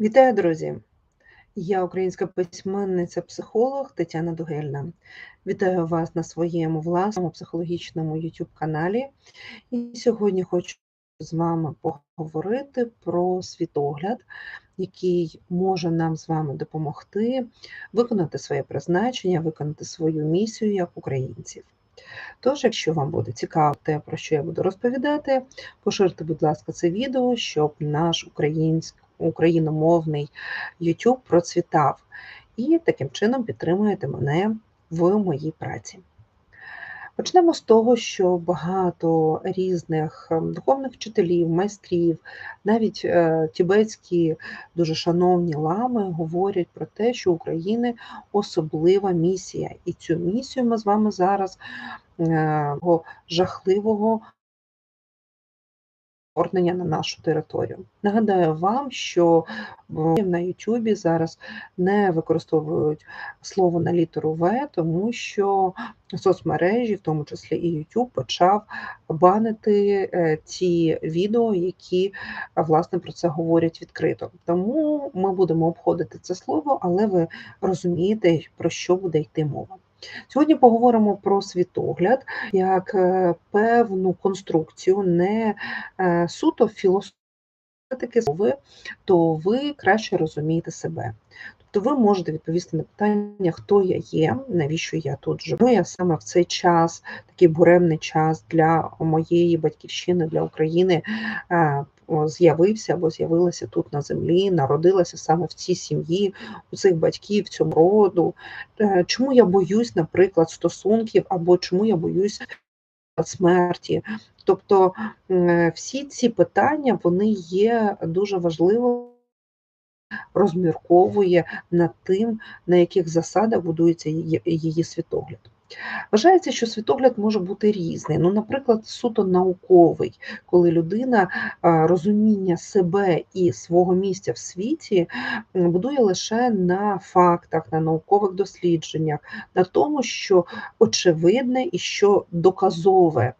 Вітаю, друзі! Я українська письменниця-психолог Тетяна Дугельна. Вітаю вас на своєму власному психологічному YouTube каналі. І сьогодні хочу з вами поговорити про світогляд, який може нам з вами допомогти виконати своє призначення, виконати свою місію як українців. Тож, якщо вам буде цікаво те, про що я буду розповідати, поширте, будь ласка, це відео, щоб наш український україномовний YouTube процвітав. І таким чином підтримуєте мене в моїй праці. Почнемо з того, що багато різних ем, духовних вчителів, майстрів, навіть е, тібетські дуже шановні лами говорять про те, що України особлива місія. І цю місію ми з вами зараз е, жахливого вторгнення на нашу територію. Нагадаю вам, що на Ютубі зараз не використовують слово на літеру В, тому що соцмережі, в тому числі і YouTube, почав банити е, ті відео, які власне про це говорять відкрито. Тому ми будемо обходити це слово, але ви розумієте, про що буде йти мова. Сьогодні поговоримо про світогляд як е, певну конструкцію, не е, суто філософської мови, то ви краще розумієте себе. Тобто ви можете відповісти на питання, хто я є, навіщо я тут живу. Я саме в цей час, такий буремний час для моєї батьківщини, для України е, з'явився або з'явилася тут на землі, народилася саме в цій сім'ї, у цих батьків, в цьому роду. Е, чому я боюсь, наприклад, стосунків, або чому я боюсь смерті? Тобто всі ці питання вони є дуже важливими. Розмірковує над тим, на яких засадах будується її світогляд. Вважається, що світогляд може бути різний. Ну, наприклад, суто науковий, коли людина розуміння себе і свого місця в світі будує лише на фактах, на наукових дослідженнях, на тому, що очевидне і що доказове.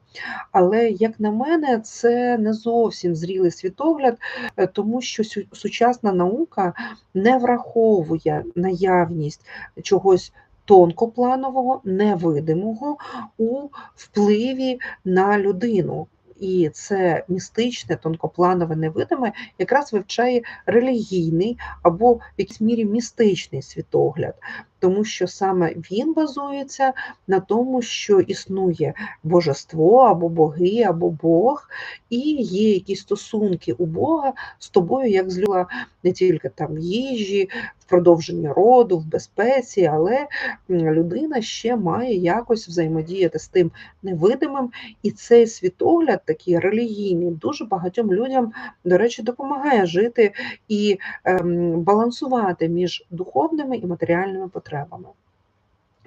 Але, як на мене, це не зовсім зрілий світогляд, е, тому що сучасна наука не враховує наявність чогось тонкопланового, невидимого у впливі на людину. І це містичне, тонкопланове, невидиме якраз вивчає релігійний або в якійсь мірі містичний світогляд тому що саме він базується на тому, що існує божество або боги, або Бог, і є якісь стосунки у Бога з тобою, як злюла не тільки там їжі, в продовженні роду, в безпеці, але людина ще має якось взаємодіяти з тим невидимим. І цей світогляд, такий релігійний, дуже багатьом людям, до речі, допомагає жити і ем, балансувати між духовними і матеріальними потребами потребами.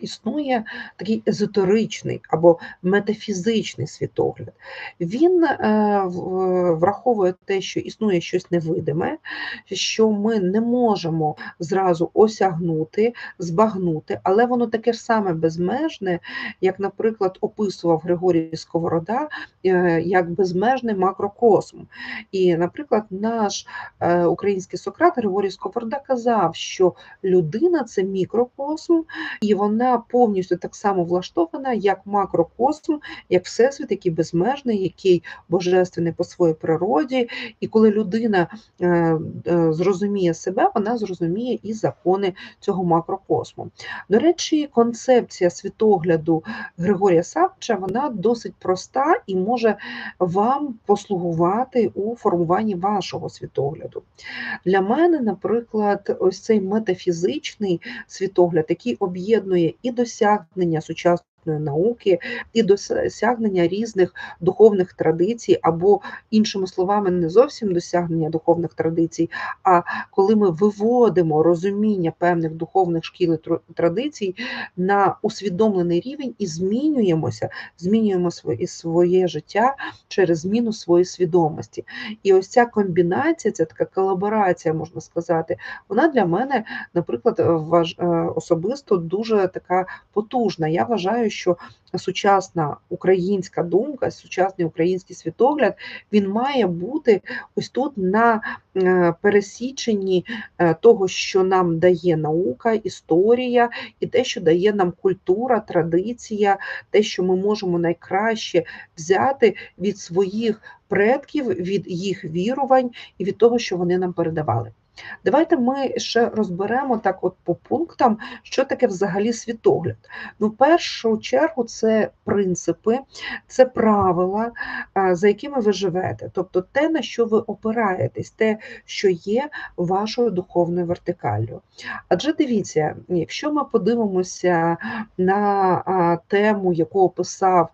Існує такий езотеричний або метафізичний світогляд. Він е, враховує те, що існує щось невидиме, що ми не можемо зразу осягнути, збагнути, але воно таке ж саме безмежне, як, наприклад, описував Григорій Сковорода, е, як безмежний макрокосм. І, наприклад, наш е, український Сократ Григорій Сковорода казав, що людина це мікрокосм, і вона повністю так само влаштована, як макрокосм, як всесвіт, який безмежний, який божественний по своїй природі. І коли людина е, е, зрозуміє себе, вона зрозуміє і закони цього макрокосму. До речі, концепція світогляду Григорія Савча вона досить проста і може вам послугувати у формуванні вашого світогляду. Для мене, наприклад, ось цей метафізичний світогляд, який об'єднує і досягнення сучасного науки і досягнення різних духовних традицій, або, іншими словами, не зовсім досягнення духовних традицій, а коли ми виводимо розуміння певних духовних шкіл і традицій на усвідомлений рівень і змінюємося, змінюємо своє, своє життя через зміну своєї свідомості. І ось ця комбінація, ця така колаборація, можна сказати, вона для мене, наприклад. Е, особисто дуже така потужна. Я вважаю, що сучасна українська думка, сучасний український світогляд, він має бути ось тут на е, пересіченні е, того, що нам дає наука, історія, і те, що дає нам культура, традиція, те, що ми можемо найкраще взяти від своїх предків, від їх вірувань і від того, що вони нам передавали. Давайте ми ще розберемо так, от по пунктам, що таке взагалі світогляд. Ну, в першу чергу, це принципи, це правила, за якими ви живете, тобто те, на що ви опираєтесь, те, що є вашою духовною вертикаллю. Адже дивіться, якщо ми подивимося на тему, яку описав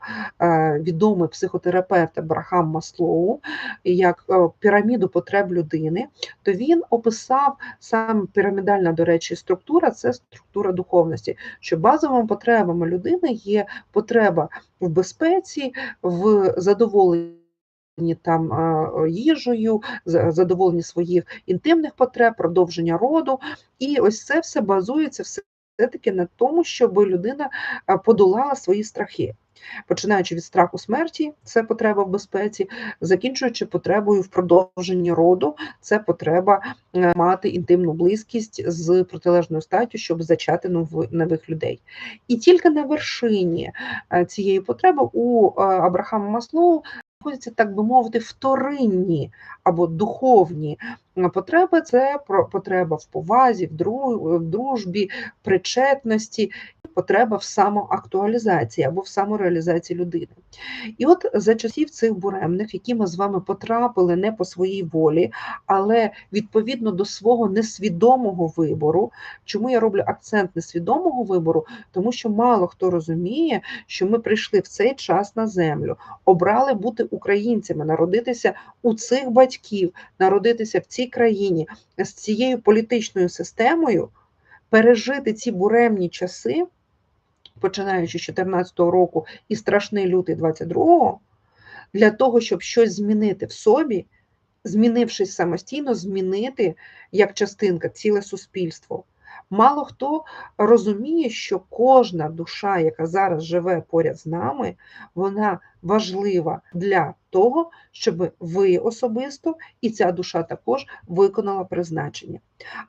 відомий психотерапевт Абрахам Маслоу, як піраміду потреб людини, то він описав описав саме пірамідальна, до речі, структура це структура духовності, що базовими потребами людини є потреба в безпеці, в задоволенні. Там їжею, задоволені своїх інтимних потреб, продовження роду, і ось це все базується все-таки на тому, щоб людина подолала свої страхи починаючи від страху смерті, це потреба в безпеці, закінчуючи потребою в продовженні роду, це потреба е, мати інтимну близькість з протилежною статтю, щоб зачати нових людей. І тільки на вершині е, цієї потреби у е, Абрахама Маслоу знаходяться, так би мовити, вторинні або духовні потреби. Це потреба в повазі, в дружбі, причетності, потреба в самоактуалізації або в самореалізації людини. І от за часів цих буремних, які ми з вами потрапили не по своїй волі, але відповідно до свого несвідомого вибору. Чому я роблю акцент несвідомого вибору? Тому що мало хто розуміє, що ми прийшли в цей час на землю, обрали бути українцями, народитися у цих батьків, народитися в цій країні з цією політичною системою, пережити ці буремні часи починаючи з 2014 року і страшний лютий 22-го, для того, щоб щось змінити в собі, змінившись самостійно, змінити як частинка ціле суспільство. Мало хто розуміє, що кожна душа, яка зараз живе поряд з нами, вона важлива для того, щоб ви особисто і ця душа також виконала призначення.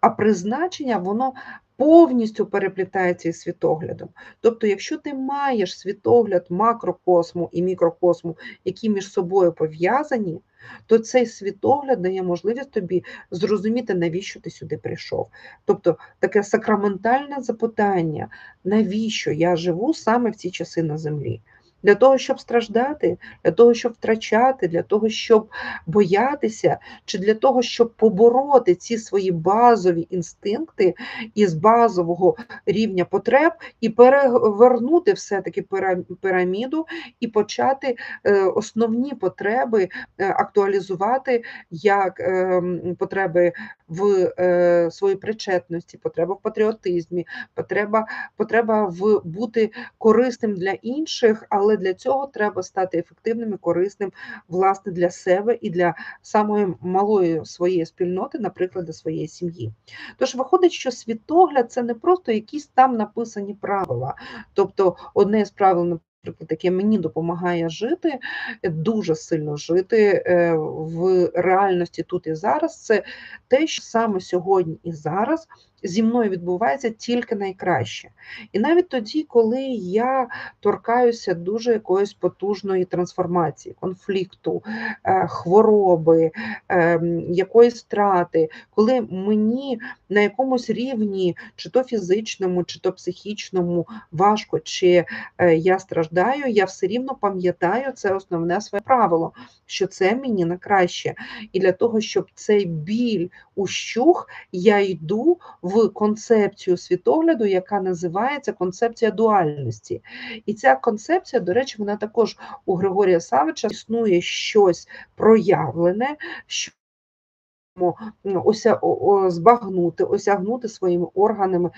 А призначення, воно повністю переплітається із світоглядом. Тобто, якщо ти маєш світогляд макрокосму і мікрокосму, які між собою пов'язані, то цей світогляд дає можливість тобі зрозуміти, навіщо ти сюди прийшов. Тобто таке сакраментальне запитання, навіщо я живу саме в ці часи на землі. Для того, щоб страждати, для того, щоб втрачати, для того, щоб боятися, чи для того, щоб побороти ці свої базові інстинкти із базового рівня потреб і перевернути все-таки піраміду і почати е, основні потреби е, актуалізувати як ем, потреби в е, своїй причетності, потреба в патріотизмі, потреба, потреба в бути корисним для інших. але але для цього треба стати ефективним і корисним власне для себе і для самої малої своєї спільноти, наприклад, для своєї сім'ї. Тож виходить, що світогляд це не просто якісь там написані правила, тобто одне з правил. Наприклад, яке мені допомагає жити, дуже сильно жити е, в реальності тут і зараз, це те, що саме сьогодні і зараз зі мною відбувається тільки найкраще. І навіть тоді, коли я торкаюся дуже якоїсь потужної трансформації, конфлікту, е, хвороби, ем, якоїсь втрати, коли мені на якомусь рівні, чи то фізичному, чи то психічному важко, чи е, я страждаю, я все рівно пам'ятаю це основне своє правило, що це мені на краще. І для того, щоб цей біль ущух, я йду в концепцію світогляду, яка називається концепція дуальності. І ця концепція, до речі, вона також у Григорія Савича існує щось проявлене. що збагнути, осягнути своїми органами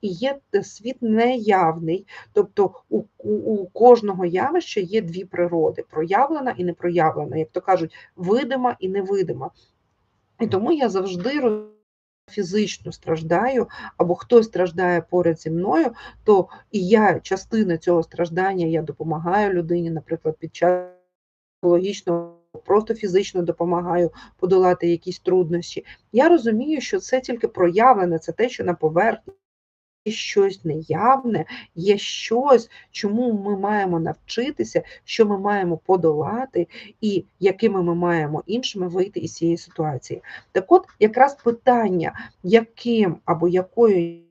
і є світ неявний, тобто у, у, у кожного явища є дві природи: проявлена і непроявлена, як то кажуть, видима і невидима. І тому я завжди фізично страждаю, або хтось страждає поряд зі мною, то і я частина цього страждання, я допомагаю людині, наприклад, під час психологічного, просто фізично допомагаю подолати якісь труднощі. Я розумію, що це тільки проявлене, це те, що на поверхні. Щось неявне, є щось, чому ми маємо навчитися, що ми маємо подолати, і якими ми маємо іншими вийти із цієї ситуації. Так от, якраз питання, яким або якою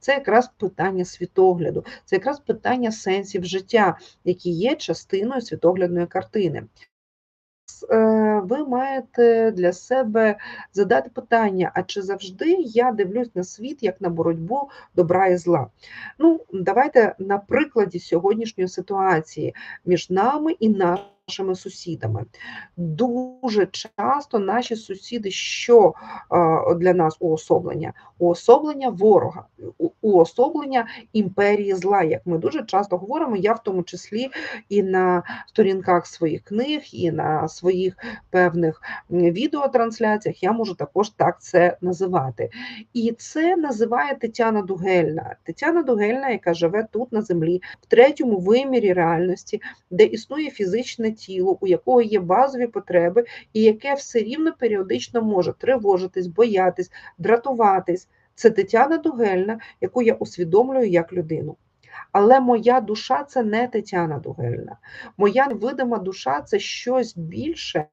це якраз питання світогляду, це якраз питання сенсів життя, які є частиною світоглядної картини. Е, ви маєте для себе задати питання: а чи завжди я дивлюсь на світ як на боротьбу добра і зла? Ну, давайте на прикладі сьогоднішньої ситуації між нами і нашими нашими сусідами. Дуже часто наші сусіди, що для нас уособлення? Уособлення ворога, уособлення імперії зла, як ми дуже часто говоримо, я в тому числі і на сторінках своїх книг, і на своїх певних відеотрансляціях я можу також так це називати. І це називає Тетяна Дугельна. Тетяна Дугельна, яка живе тут на землі, в третьому вимірі реальності, де існує фізичне тіло, у якого є базові потреби, і яке все рівно періодично може тривожитись, боятись, дратуватись. Це Тетяна Дугельна, яку я усвідомлюю як людину. Але моя душа це не Тетяна Дугельна. Моя невидима душа це щось більше,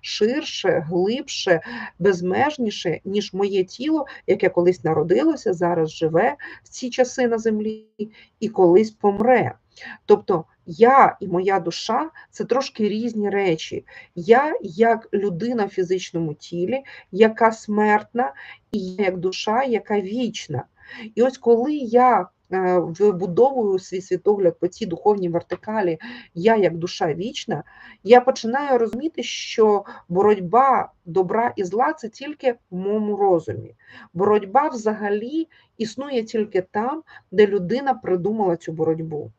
ширше, глибше, безмежніше, ніж моє тіло, яке колись народилося, зараз живе в ці часи на землі і колись помре. Тобто я і моя душа це трошки різні речі. Я як людина в фізичному тілі, яка смертна, і я як душа, яка вічна. І ось коли я Е, вибудовую свій світогляд по цій духовній вертикалі, я як душа вічна, я починаю розуміти, що боротьба добра і зла це тільки в моєму розумі. Боротьба взагалі існує тільки там, де людина придумала цю боротьбу.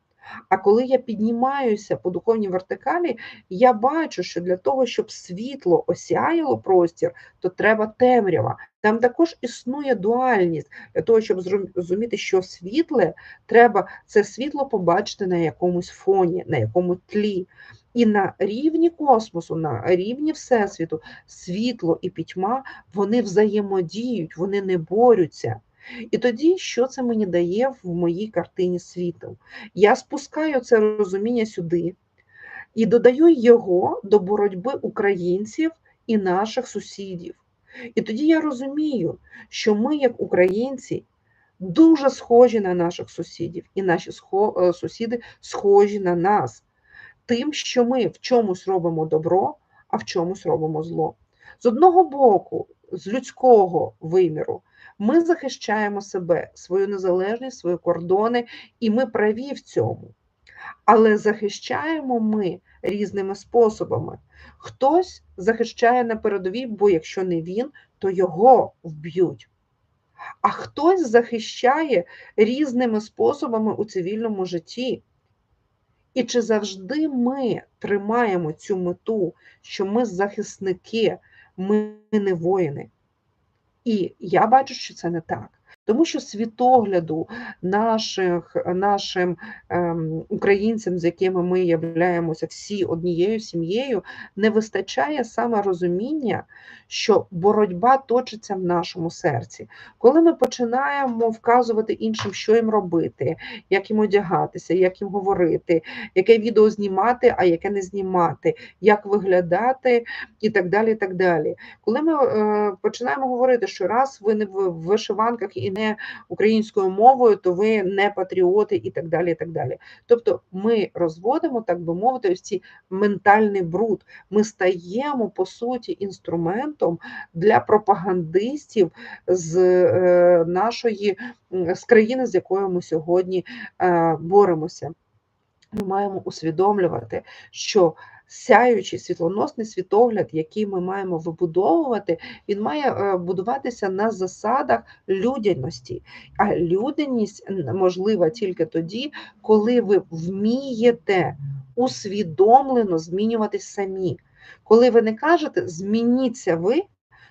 А коли я піднімаюся по духовній вертикалі, я бачу, що для того, щоб світло осяяло простір, то треба темрява. Там також існує дуальність. Для того, щоб зрозуміти, що світле, треба це світло побачити на якомусь фоні, на якому тлі. І на рівні космосу, на рівні Всесвіту, світло і пітьма вони взаємодіють, вони не борються. І тоді, що це мені дає в моїй картині світу? Я спускаю це розуміння сюди і додаю його до боротьби українців і наших сусідів. І тоді я розумію, що ми, як українці, дуже схожі на наших сусідів, і наші е, сусіди схожі на нас, тим, що ми в чомусь робимо добро, а в чомусь робимо зло. З одного боку, з людського виміру, ми захищаємо себе, свою незалежність, свої кордони, і ми праві в цьому. Але захищаємо ми різними способами. Хтось захищає на передовій, бо якщо не він, то його вб'ють. А хтось захищає різними способами у цивільному житті. І чи завжди ми тримаємо цю мету, що ми захисники, ми не воїни? І я бачу, що це не так. Тому що світогляду наших, нашим ем, українцям, з якими ми являємося всі однією сім'єю, не вистачає саме розуміння, що боротьба точиться в нашому серці. Коли ми починаємо вказувати іншим, що їм робити, як їм одягатися, як їм говорити, яке відео знімати, а яке не знімати, як виглядати і так далі. І так далі. Коли ми е, починаємо говорити, що раз ви не в вишиванках і не українською мовою, то ви не патріоти і так далі. і так далі. Тобто ми розводимо, так би мовити, ось ці ментальний бруд. Ми стаємо по суті інструментом для пропагандистів з е, нашої з країни, з якою ми сьогодні е, боремося. Ми маємо усвідомлювати, що сяючий світлоносний світогляд, який ми маємо вибудовувати, він має е, будуватися на засадах людяності. А людяність можлива тільки тоді, коли ви вмієте усвідомлено змінюватись самі. Коли ви не кажете змініться ви,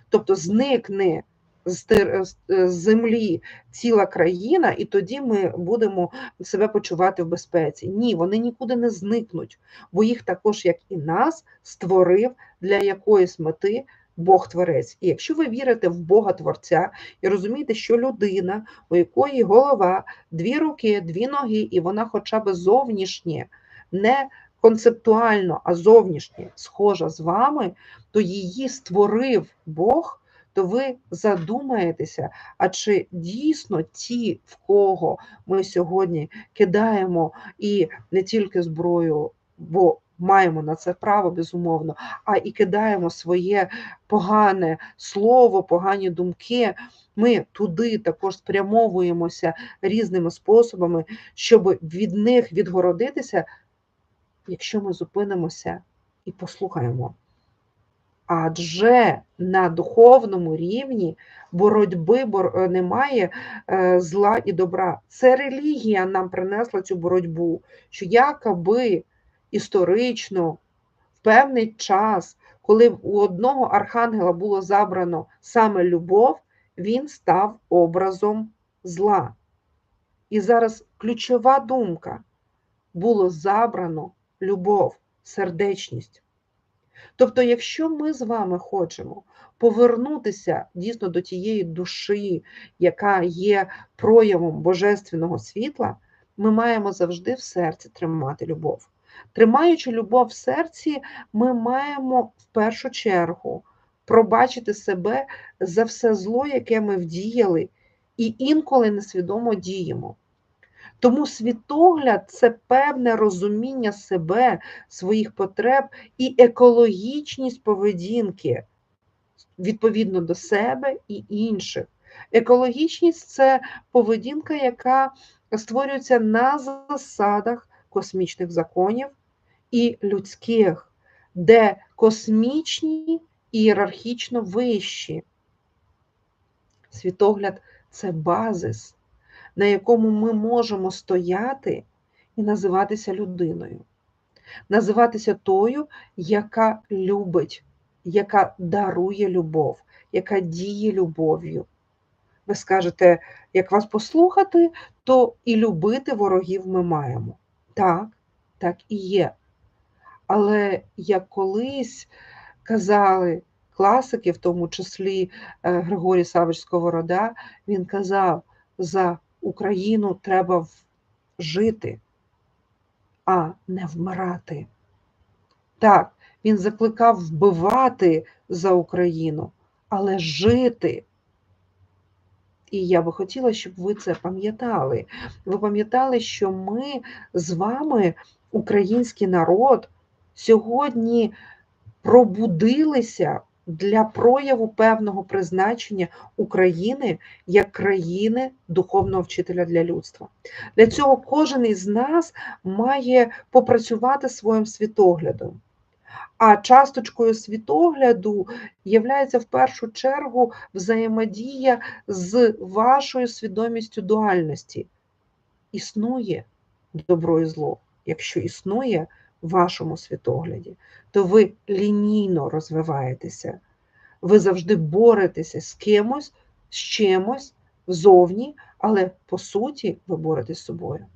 тобто зникне з тер- з- е, землі ціла країна, і тоді ми будемо себе почувати в безпеці. Ні, вони нікуди не зникнуть, бо їх також, як і нас, створив для якоїсь мети Бог Творець. І якщо ви вірите в Бога Творця і розумієте, що людина, у якої голова, дві руки, дві ноги, і вона хоча б зовнішнє, не концептуально, а зовнішнє схожа з вами, то її створив Бог то ви задумаєтеся, а чи дійсно ті, в кого ми сьогодні кидаємо і не тільки зброю, бо маємо на це право, безумовно, а і кидаємо своє погане слово, погані думки. Ми туди також спрямовуємося різними способами, щоб від них відгородитися, якщо ми зупинимося і послухаємо. Адже на духовному рівні боротьби бор... Е, немає е, зла і добра. Це релігія нам принесла цю боротьбу, що якоби історично в певний час, коли у одного архангела було забрано саме любов, він став образом зла. І зараз ключова думка було забрано любов, сердечність. Тобто, якщо ми з вами хочемо повернутися дійсно до тієї душі, яка є проявом божественного світла, ми маємо завжди в серці тримати любов. Тримаючи любов в серці, ми маємо в першу чергу пробачити себе за все зло, яке ми вдіяли, і інколи несвідомо діємо. Тому світогляд це певне розуміння себе, своїх потреб і екологічність поведінки відповідно до себе і інших. Екологічність це поведінка, яка створюється на засадах космічних законів і людських, де космічні ієрархічно вищі. Світогляд це базис на якому ми можемо стояти і називатися людиною, називатися тою, яка любить, яка дарує любов, яка діє любов'ю. Ви скажете, як вас послухати, то і любити ворогів ми маємо. Так, так і є. Але як колись казали класики, в тому числі е, Григорій Савич Сковорода, він казав, за Україну треба жити, а не вмирати. Так, він закликав вбивати за Україну, але жити. І я би хотіла, щоб ви це пам'ятали. Ви пам'ятали, що ми з вами, український народ, сьогодні пробудилися для прояву певного призначення України як країни духовного вчителя для людства. Для цього кожен із нас має попрацювати своїм світоглядом. А часточкою світогляду є в першу чергу взаємодія з вашою свідомістю дуальності. Існує добро і зло, якщо існує вашому світогляді, то ви лінійно розвиваєтеся, ви завжди боретеся з кимось, з чимось зовні, але по суті ви боретесь з собою.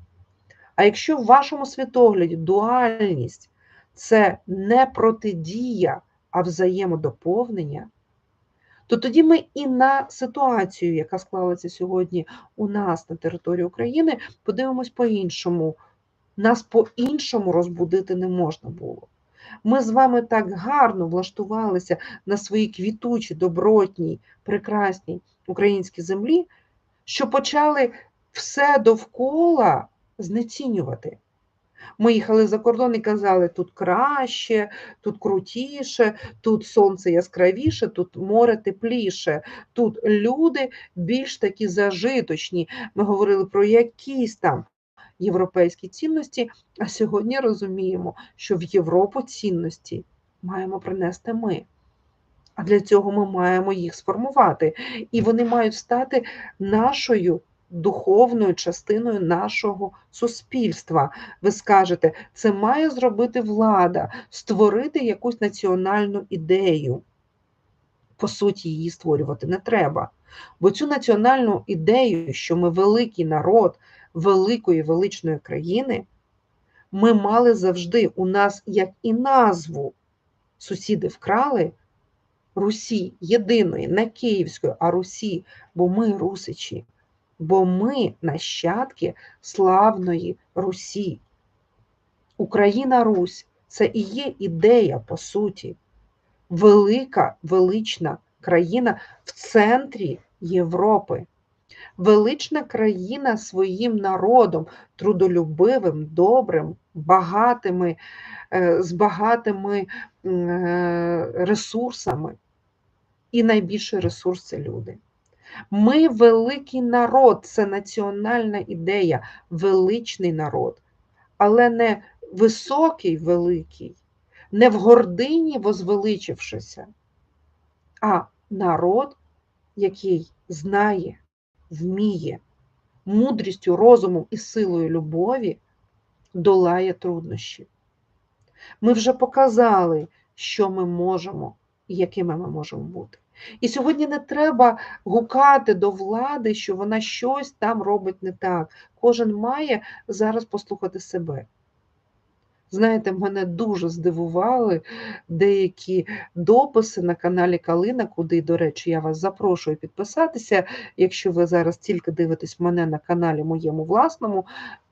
А якщо в вашому світогляді дуальність це не протидія, а взаємодоповнення, то тоді ми і на ситуацію, яка склалася сьогодні у нас на території України, подивимось по-іншому. Нас по-іншому розбудити не можна було. Ми з вами так гарно влаштувалися на своїй квітучій, добротній, прекрасній українській землі, що почали все довкола знецінювати. Ми їхали за кордон і казали, тут краще, тут крутіше, тут сонце яскравіше, тут море тепліше, тут люди більш такі зажиточні. Ми говорили про якісь там європейські цінності, а сьогодні розуміємо, що в Європу цінності маємо принести ми. А для цього ми маємо їх сформувати. І вони мають стати нашою духовною частиною нашого суспільства. Ви скажете, це має зробити влада, створити якусь національну ідею. По суті, її створювати не треба. Бо цю національну ідею, що ми великий народ великої величної країни, ми мали завжди у нас як і назву сусіди вкрали Русі єдиної, не Київської, а Русі, бо ми русичі, бо ми нащадки славної Русі. Україна Русь це і є ідея, по суті, велика велична країна в центрі Європи. Велична країна своїм народом, трудолюбивим, добрим, багатими, е, з багатими е, ресурсами. І найбільший ресурс це люди. Ми великий народ, це національна ідея, величний народ, але не високий великий, не в гордині возвеличившися, а народ, який знає, вміє, мудрістю, розумом і силою любові долає труднощі. Ми вже показали, що ми можемо і якими ми можемо бути. І сьогодні не треба гукати до влади, що вона щось там робить не так. Кожен має зараз послухати себе. Знаєте, мене дуже здивували деякі дописи на каналі Калина, куди, до речі, я вас запрошую підписатися. Якщо ви зараз тільки дивитесь мене на каналі моєму власному,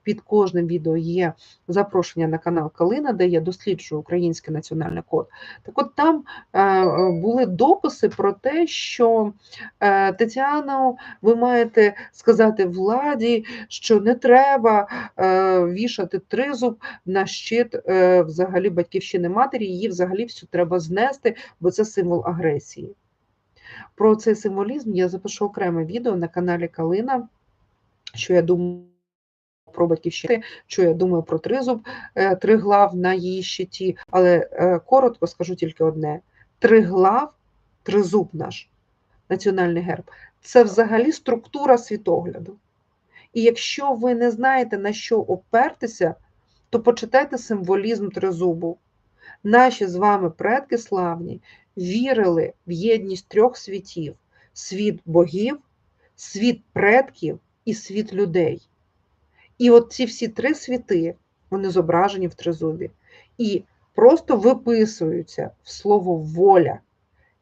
під кожним відео є запрошення на канал Калина, де я досліджую український національний код. Так от там е, були дописи про те, що е, Тетяно, ви маєте сказати владі, що не треба е, вішати тризуб на щит взагалі батьківщини матері, її взагалі всю треба знести, бо це символ агресії. Про цей символізм я запишу окреме відео на каналі Калина, що я думаю про батьківщини, що я думаю про тризуб, е, триглав на її щиті, але е, коротко скажу тільки одне: триглав, тризуб наш, національний герб це взагалі структура світогляду. І якщо ви не знаєте, на що опертися, то почитайте символізм тризубу. Наші з вами предки славні вірили в єдність трьох світів: світ богів, світ предків і світ людей. І от ці всі три світи, вони зображені в тризубі, і просто виписуються в слово воля,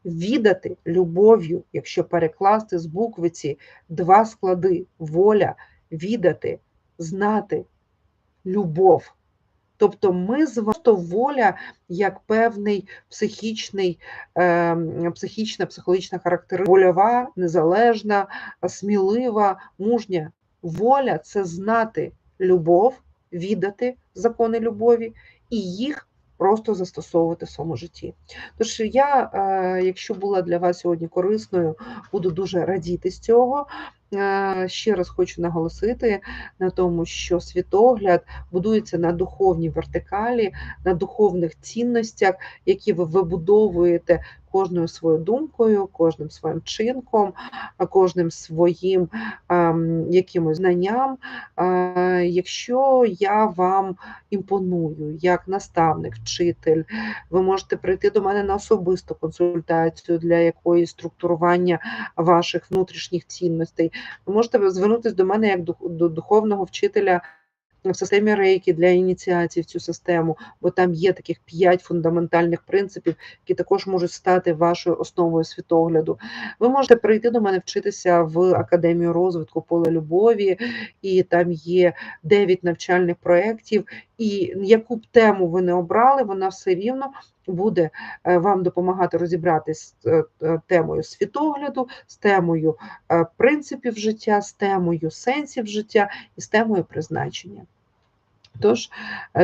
віддати любов'ю, якщо перекласти з буквиці два склади воля, віддати, знати любов. Тобто ми з вами воля як певний психічний, е, психічна, психологічна характеристика, вольова, незалежна, смілива, мужня. Воля це знати любов, віддати закони любові і їх просто застосовувати в своєму житті. Тож я, е, якщо була для вас сьогодні корисною, буду дуже радіти з цього. Е, ще раз хочу наголосити на тому, що світогляд будується на духовній вертикалі, на духовних цінностях, які ви вибудовуєте кожною своєю думкою, кожним своїм чинком, кожним своїм ем, якимось знанням. Якщо я вам імпоную як наставник, вчитель, ви можете прийти до мене на особисту консультацію для якоїсь структурування ваших внутрішніх цінностей. Ви можете звернутися до мене як до духовного вчителя в системі рейки для ініціації в цю систему, бо там є таких п'ять фундаментальних принципів, які також можуть стати вашою основою світогляду. Ви можете прийти до мене вчитися в академію розвитку поле любові, і там є дев'ять навчальних проєктів. І яку б тему ви не обрали, вона все рівно буде е, вам допомагати розібратися з е, е, темою світогляду, з темою принципів життя, з темою сенсів життя і з темою призначення. Тож,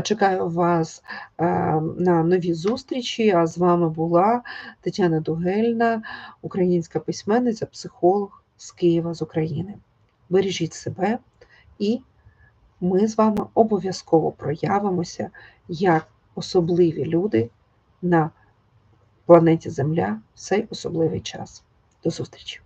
чекаю вас на нові зустрічі. А з вами була Тетяна Дугельна, українська письменниця, психолог з Києва з України. Бережіть себе, і ми з вами обов'язково проявимося як особливі люди на планеті Земля в цей особливий час. До зустрічі!